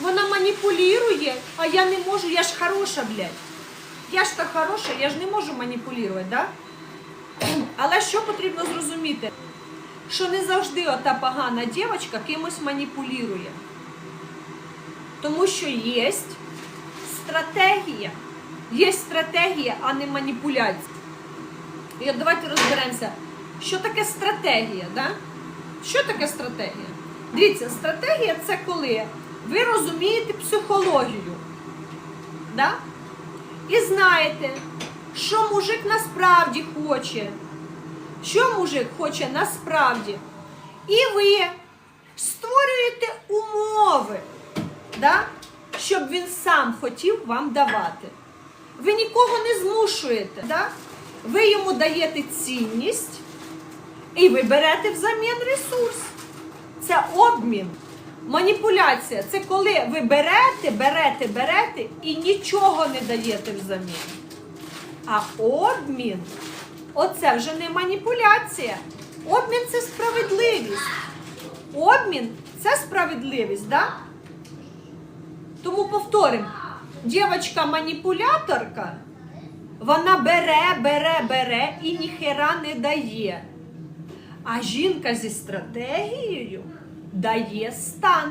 Вона маніпулює, а я не можу, я ж хороша, блядь. Я ж так хороша, я ж не можу маніпулювати, да? Але що потрібно зрозуміти? Що не завжди ота погана дівчинка кимось маніпулює. Тому що є стратегія. Є стратегія, а не маніпуляція. І от давайте розберемося, що таке стратегія, да? Що таке стратегія? Дивіться, стратегія це коли ви розумієте психологію. Да? І знаєте, що мужик насправді хоче. Що мужик хоче насправді. І ви створюєте умови, да? щоб він сам хотів вам давати. Ви нікого не змушуєте. Да? Ви йому даєте цінність і ви берете взамін ресурс. Це обмін. Маніпуляція це коли ви берете, берете, берете і нічого не даєте взамін. А обмін оце вже не маніпуляція. Обмін це справедливість. Обмін це справедливість, да? Тому повторимо, дівчинка-маніпуляторка, вона бере, бере, бере і ніхера не дає. А жінка зі стратегією дає стан.